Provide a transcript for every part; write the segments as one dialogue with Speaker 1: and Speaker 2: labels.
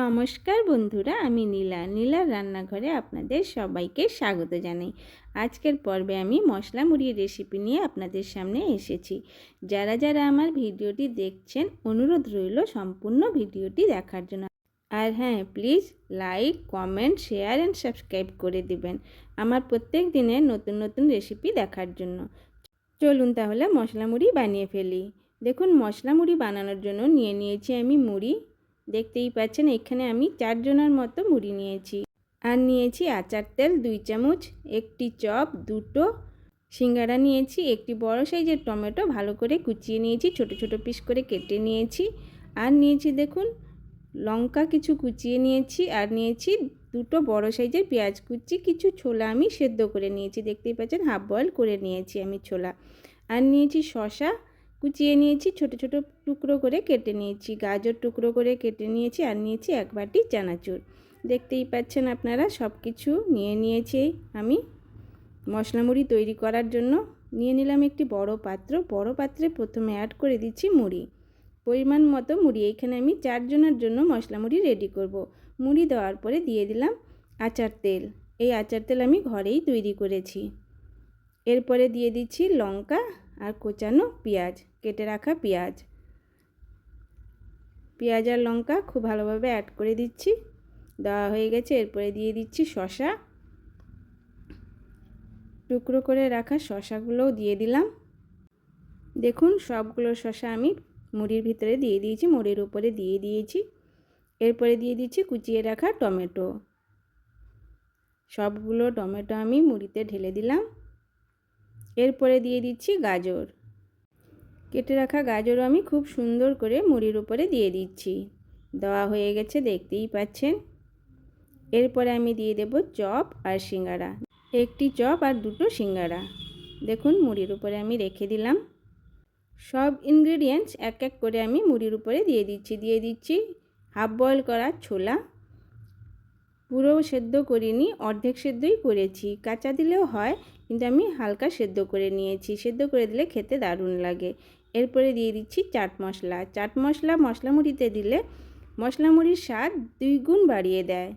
Speaker 1: নমস্কার বন্ধুরা, আমি নীলা। নীলার রান্নাঘরে আপনাদের সবাইকে স্বাগত জানাই। আজকের পর্বে আমি মশলা মুড়ির রেসিপি নিয়ে আপনাদের সামনে এসেছি। যারা যারা আমার ভিডিওটি দেখছেন, অনুরোধ রইল সম্পূর্ণ ভিডিওটি দেখার জন্য। আর হ্যাঁ please like comment share and subscribe করে দিবেন আমার প্রত্যেক দিনের নতুন নতুন রেসিপি দেখার জন্য। চলুন তাহলে মশলা মুড়ি বানিয়ে ফেলি। দেখুন, মশলা মুড়ি বানানোর জন্য নিয়ে নিয়েছি আমি মুড়ি। দেখতেই পাচ্ছেন, এখানে আমি চারজনের মতো মুড়ি নিয়েছি। আর নিয়েছি আচার তেল, দুই চামচ, একটি চপ, দুটো সিঙ্গারা নিয়েছি, একটি বড় সাইজের টমেটো ভালো করে কুচিয়ে নিয়েছি, ছোট ছোট পিস করে কেটে নিয়েছি। আর নিয়েছি দেখুন, লঙ্কা কিছু কুচিয়ে নিয়েছি, আর নিয়েছি দুটো বড় সাইজের পেঁয়াজ কুচি, কিছু ছোলা আমি সেদ্ধ করে নিয়েছি। দেখতেই পাচ্ছেন, হাফ বয়েল করে নিয়েছি আমি ছোলা। আর নিয়েছি শশা কুচিয়ে নিয়েছি, ছোট ছোট টুকরো করে কেটে নিয়েছি। গাজর টুকরো করে কেটে নিয়েছি আর নিয়েছি এক বাটি চানাচুর। দেখতেই পাচ্ছেন আপনারা সব কিছু নিয়ে নিয়েছি আমি। মশলা মুড়ি তৈরি করার জন্য নিয়ে নিলাম একটি বড় পাত্র। বড় পাত্রে প্রথমে অ্যাড করে দিচ্ছি মুড়ি। পরিমাণ মতো মুড়ি। এখানে আমি চারজনের জন্য মশলা মুড়ি রেডি করব। মুড়ি দেওয়ার পরে দিয়ে দিলাম আচার তেল। এই আচার তেল আমি ঘরেই তৈরি করেছি। এরপরে দিয়ে দিচ্ছি লঙ্কা আর কোচানো পেঁয়াজ, কেটে রাখা পেঁয়াজ। পেঁয়াজ আর লঙ্কা খুব ভালোভাবে অ্যাড করে দিচ্ছি। দেওয়া হয়ে গেছে, এরপরে দিয়ে দিচ্ছি শশা টুকরো করে রাখা শশাগুলোও দিয়ে দিলাম। দেখুন, সবগুলো শশা আমি মুড়ির ভিতরে দিয়ে দিয়েছি, মুড়ির উপরে দিয়ে দিয়েছি। এরপরে দিয়ে দিচ্ছি কুচিয়ে রাখা টমেটো। সবগুলো টমেটো আমি মুড়িতে ঢেলে দিলাম। এরপরে দিয়ে দিচ্ছি গাজর। কেটে রাখা গাজরও আমি খুব সুন্দর করে মুড়ির উপরে দিয়ে দিচ্ছি। দেওয়া হয়ে গেছে, দেখতেই পাচ্ছেন। এরপরে আমি দিয়ে দেব চপ আর সিঙ্গারা। একটি চপ আর দুটো সিঙ্গারা। দেখুন, মুড়ির উপরে আমি রেখে দিলাম। সব ইনগ্রিডিয়েন্টস এক এক করে আমি মুড়ির উপরে দিয়ে দিচ্ছি। দিয়ে দিচ্ছি হাফ বয়েল করা ছোলা। পুরো সেদ্ধ করিনি, অর্ধেক সেদ্ধই করেছি। কাঁচা দিলেও হয় কিন্তু আমি হালকা সেদ্ধ করে নিয়েছি। সেদ্ধ করে দিলে খেতে দারুণ লাগে। এরপরে দিয়ে দিচ্ছি চাট মশলা। চাট মশলা মশলা মুড়িতে দিলে মশলা মুড়ির স্বাদ দুই গুণ বাড়িয়ে দেয়।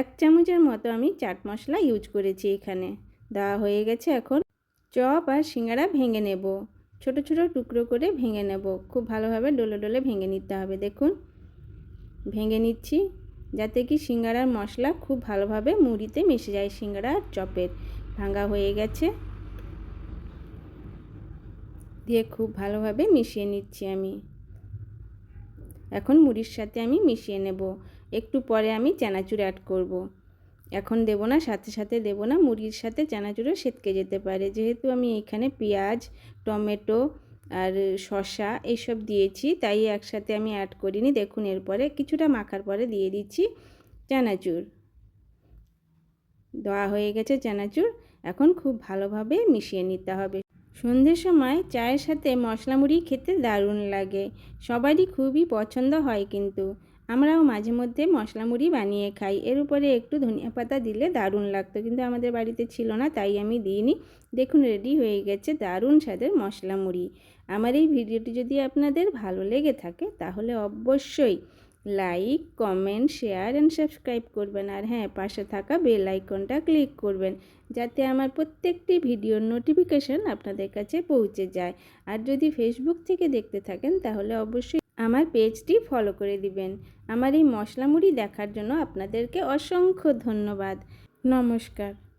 Speaker 1: এক চামচের মতো আমি চাট মশলা ইউজ করেছি এখানে। দেওয়া হয়ে গেছে এখন চপ আর সিঙ্গারা ভেঙে নেব। ছোট ছোট টুকরো করে ভেঙে নেব। খুব ভালোভাবে ডোলে ডোলে ভেঙে নিতে হবে। দেখুন, ভেঙে নিচ্ছি। যাতে কি সিঙ্গারার মশলা খুব ভালোভাবে মুড়িতে মিশে যায়। সিঙ্গারা চপের ভাঙা হয়ে গেছে। দিয়ে খুব ভালোভাবে মিশিয়ে নিচ্ছি আমি। এখন মুড়ির সাথে আমি মিশিয়ে নেব। একটু পরে আমি চানাচুর অ্যাড করব। এখন দেব না, সাথে সাথে দেব না, মুড়ির সাথে চানাচুরও সেতকে যেতে পারে। যেহেতু আমি এখানে পেঁয়াজ, টমেটো আর শশা এইসব দিয়েছি, তাই একসাথে আমি অ্যাড করিনি। দেখুন, এরপরে কিছুটা মাখার পরে দিয়ে দিচ্ছি চানাচুর। দেওয়া হয়ে গেছে চানাচুর। এখন খুব ভালোভাবে মিশিয়ে নিতে হবে। সন্ধ্যের সময় চায়ের সাথে মশলা মুড়ি খেতে দারুণ লাগে। সবারই খুবই পছন্দ হয় কিন্তু। আমরাও মাঝে মধ্যে মশলা মুড়ি বানিয়ে খাই। এর উপরে একটু ধনিয়া পাতা দিলে দারুণ লাগতো, কিন্তু আমাদের বাড়িতে ছিল না, তাই আমি দিইনি। দেখুন রেডি হয়ে গেছে দারুণ স্বাদের মশলা মুড়ি। আমার এই ভিডিওটি যদি আপনাদের ভালো লেগে থাকে, তাহলে অবশ্যই like, comment, share and subscribe করবেন। আর হ্যাঁ পাশে থাকা বেল আইকনটা ক্লিক করবেন, যাতে আমার প্রত্যেকটি ভিডিওর নোটিফিকেশান আপনাদের কাছে পৌঁছে যায়। আর যদি ফেসবুক থেকে দেখতে থাকেন, তাহলে অবশ্যই আমার পেজটি ফলো করে দিবেন। আমার এই মশলা মুড়ি দেখার জন্য আপনাদেরকে অসংখ্য ধন্যবাদ। নমস্কার।